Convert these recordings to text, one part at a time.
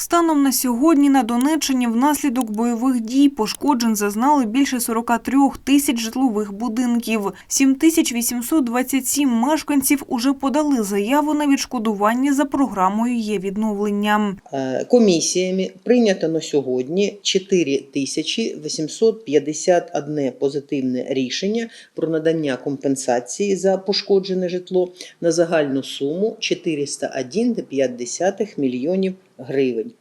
Станом на сьогодні на Донеччині внаслідок бойових дій пошкоджень зазнали більше 43 тисяч житлових будинків. 7827 мешканців уже подали заяву на відшкодування за програмою є відновлення. Е, Комісіями прийнято на сьогодні 4851 позитивне рішення про надання компенсації за пошкоджене житло на загальну суму 401,5 мільйонів гривень.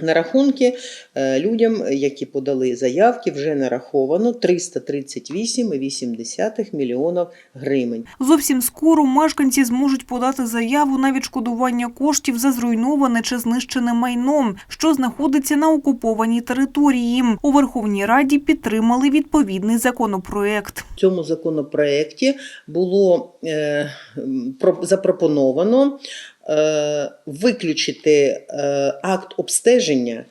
На рахунки е, людям, які подали заявки, вже нараховано 338,8 мільйонів гривень. Зовсім скоро мешканці зможуть подати заяву на відшкодування коштів за зруйноване чи знищене майно, що знаходиться на окупованій території. У Верховній Раді підтримали відповідний законопроект. В цьому законопроекті було е, про- запропоновано виключити е, акт обстеження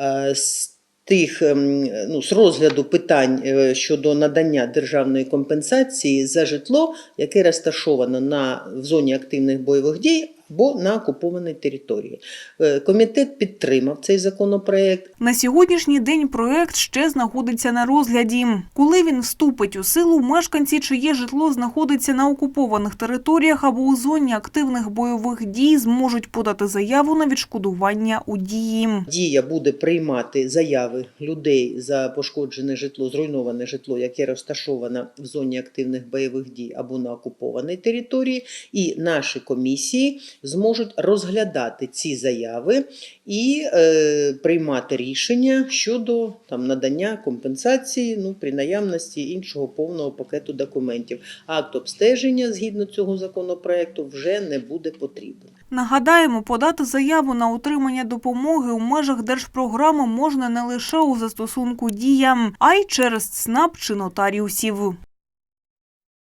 е, з тих ем, ну, з розгляду питань е, щодо надання державної компенсації за житло, яке розташовано на в зоні активних бойових дій або на окупованій території. Е, Комітет підтримав цей законопроект. На сьогоднішній день проект ще знаходиться на розгляді. Коли він вступить у силу, мешканці, чиє житло знаходиться на окупованих територіях або у зоні активних бойових дій, зможуть подати заяву на відшкодування у дії. Дія буде приймати заяви людей за пошкоджене житло, зруйноване житло, яке розташоване в зоні активних бойових дій або на окупованій території, і наші комісії зможуть розглядати ці заяви і е, приймати рішення щодо там надання компенсації ну, при наявності іншого повного пакету документів. Акт обстеження згідно цього законопроекту вже не буде потрібен. Нагадаємо, подати заяву на отримання допомоги у межах держпрограми можна не лише у застосунку діям, а й через ЦНАП чи нотаріусів.